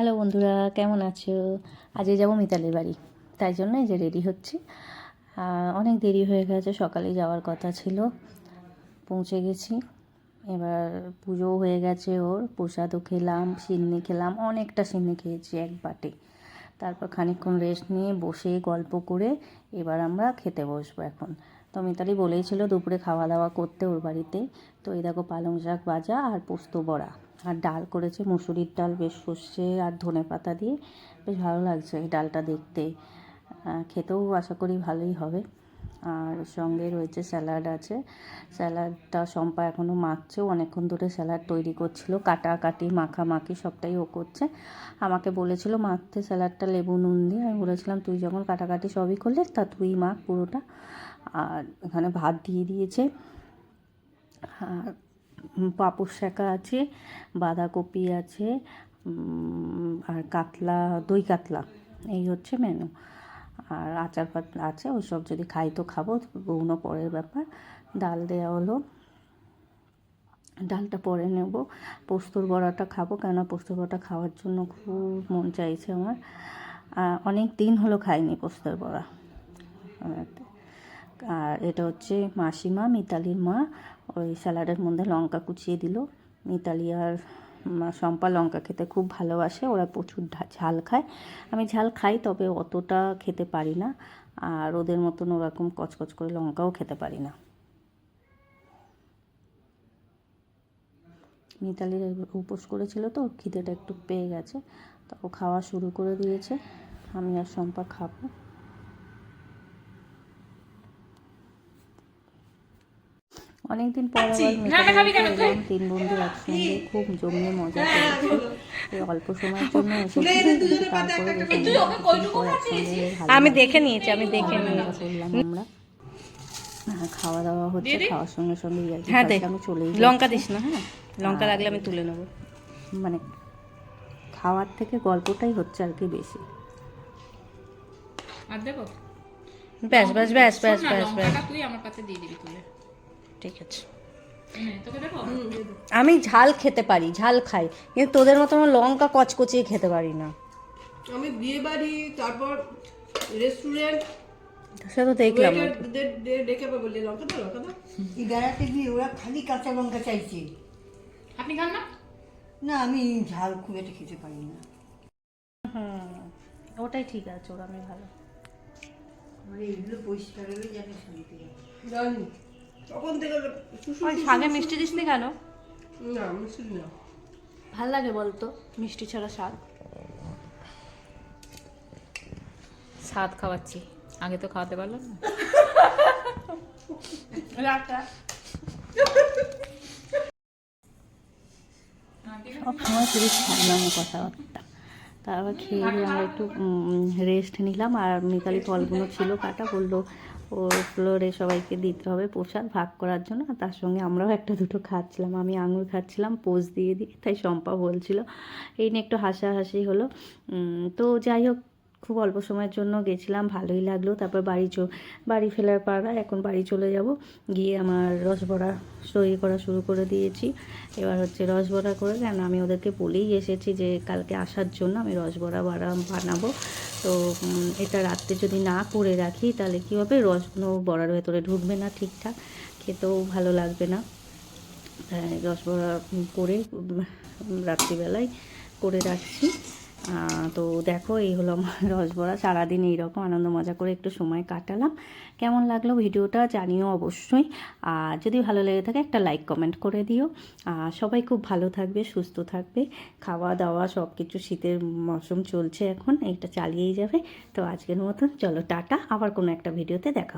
Hello বন্ধুরা, কেমন আছো? আজকে যাব মিতালির বাড়ি, তাই জন্য এই যে রেডি হচ্ছি। অনেক দেরি হয়ে গেছে, সকালে যাওয়ার কথা ছিল। পৌঁছে গেছি। এবার পুজোও হয়ে গেছে ওর, প্রসাদও খেলাম, সিন্নি খেলাম, অনেকটা সিন্নি খেয়েছি এক বাটে। তারপর খানিকক্ষণ রেস্ট নিয়ে বসে গল্প করে এবার আমরা খেতে বসবো এখন। তো মিতালি বলেইছিল দুপুরে খাওয়া দাওয়া করতে ওর বাড়িতে। তো এই দেখো পালং শাক ভাজা আর পোস্ত বড়া। আর ডাল করেছে, মুসুরির ডাল বেশ সর্ষে আর ধনে পাতা দিয়ে। বেশ ভালো লাগছে এই ডালটা দেখতে। খেতেও আশা করি ভালোই হবে। আর সঙ্গে রয়েছে স্যালাড আছে। স্যালাডটা শম্পা এখনও মাখছেও অনেকক্ষণ ধরে স্যালাড তৈরি করছিল। কাটাকাটি, মাখামাখি সবটাই ও করছে। আমাকে বলেছিল মাখতে স্যালাডটা লেবু, নুন দিয়ে। আমি বলেছিলাম, তুই যখন কাটাকাটি সবই করলে, তা তুই মাখ পুরোটা। আর এখানে ভাত দিয়ে দিয়েছে। আর পাঁপড় শাঁকা আছে, বাঁধাকপি আছে আর কাতলা, দই কাতলা, এই হচ্ছে মেনু আর আচার পাতলা আছে ওই সব যদি খাই তো খাব গৌণ পরের ব্যাপার। ডাল দেওয়া হলো। ডালটা পরে নেব। পোস্তর বড়াটা খাব, কেননা পোস্তর বড়াটা খাওয়ার জন্য খুব মন চাইছে আমার। অনেক দিন হলো খাইনি পোস্তর বড়া। আর এটা হচ্ছে মাসিমা, মিতালির মা। ওই স্যালাডের মধ্যে লঙ্কা কুচিয়ে দিল। মিতালি আর শম্পা লঙ্কা খেতে খুব ভালোবাসে, ওরা প্রচুর ঝাল খায়। আমি ঝাল খাই, তবে অতটা খেতে পারি না, আর ওদের মতন ওরকম কচকচ করে লঙ্কাও খেতে পারি না। মিতালির উপোস করেছিল তো, খিদেটা একটু পেয়ে গেছে, তো ও খাওয়া শুরু করে দিয়েছে। আমি আর শম্পা খাব। অনেকদিন পর আবার এলাম তিন বন্ধু একসঙ্গে খুব জমিয়ে মজা করেছি। এই অল্প সময়ের জন্য এসেছি। তারপরে আমি দেখে নিয়েছি আমি দেখে নিয়েছি। করলাম আমরা। হ্যাঁ, খাওয়া দাওয়া হচ্ছে খাওয়ার সঙ্গে সঙ্গে হ্যাঁ দে। ফাজলামি আমি চলেই লঙ্কা। দিস না হ্যাঁ? লঙ্কা লাগলে আমি তুলে নেব। মানে খাওয়ার থেকে গল্পটাই হচ্ছে আর কি বেশি। আর দেবো? ব্যাস ব্যাস ব্যাস ব্যাস ব্যাস ব্যাস। তুই আমার কাছে দিয়ে দিবি তুলে। ঠিক আছে। নে, তোকে দেবো? আমি ঝাল খেতে পারি ঝাল খাই কিন্তু তোদের মতো আমার লঙ্কা কচকচিয়ে খেতে পারি না। আমি বিয়ে বাড়ি তারপর রেস্টুরেন্ট সে তো দেখলাম। ডেকে পাবো বললে লঙ্কা দাও লঙ্কা দাও। এই গিয়ে ওরা খালি কাঁচা লঙ্কা চাইছে। আপনি খান না? না আমি ঝাল খুব একটা খেতে পারি না। হুম ওটাই ঠিক আছে ওরা আমি ভালো। মানে এগুলো পরিষ্কার হলে জানি শান্তি জানি। তখন থেকে শুশু শাকে মিষ্টি দিস নি কেন? না মিষ্টি না ভালো লাগে বলতো মিষ্টি ছাড়া শাক স্বাদ খাওয়াচ্ছি। আগে তো খাওয়াতে পারলাম না। সব সময় শুধু ছাড়লাম কথাবার্তা। তারপর খেয়ে আমরা একটু রেস্ট নিলাম আর মিতালি ফলগুলো ছিল কাটা বলল ওর ফ্লোরে সবাইকে দিতে হবে প্রসাদ ভাগ করার জন্য, আর তার সঙ্গে আমরাও একটা দুটো খাচ্ছিলাম। আমি আঙুর খাচ্ছিলাম পোজ দিয়ে দিয়ে, তাই শম্পা বলছিল। এই নিয়ে একটু হাসাহাসি হলো। তো যাই হোক খুব অল্প সময়ের জন্য গেছিলাম, ভালোই লাগল। তারপর বাড়ি চো, বাড়ি ফেরার পাড়া এখন বাড়ি চলে যাব। গিয়ে আমার রসবড়া তৈরি করা শুরু করে দিয়েছি। এবার হচ্ছে রসবড়া করে, কেন আমি ওদেরকে বলেই এসেছি যে কালকে আসার জন্য আমি রসবড়া বাড়া বানাবো। তো এটা রাত্রে যদি না করে রাখি, তাহলে কী হবে? রসগুলো বড়ার ভেতরে ঢুকবে না ঠিকঠাক। খেতেও ভালো লাগবে না। রসবড়া করে রাত্রিবেলায় করে রাখছি। তো দেখো, এই হলো আমার রসবড়া। সারাদিন এইরকম আনন্দ মজা করে একটু সময় কাটালাম। কেমন লাগল ভিডিওটা জানিও অবশ্যই। আর যদি ভালো লেগে থাকে, একটা লাইক কমেন্ট করে দিও। আর সবাই খুব ভালো থাকবে, সুস্থ থাকবে। খাওয়া দাওয়া সব কিছু শীতের মৌসুম চলছে এখন, এইটা চালিয়েই যাবে। তো আজকের মতন, চলো টাটা। আবার কোনো একটা ভিডিওতে দেখা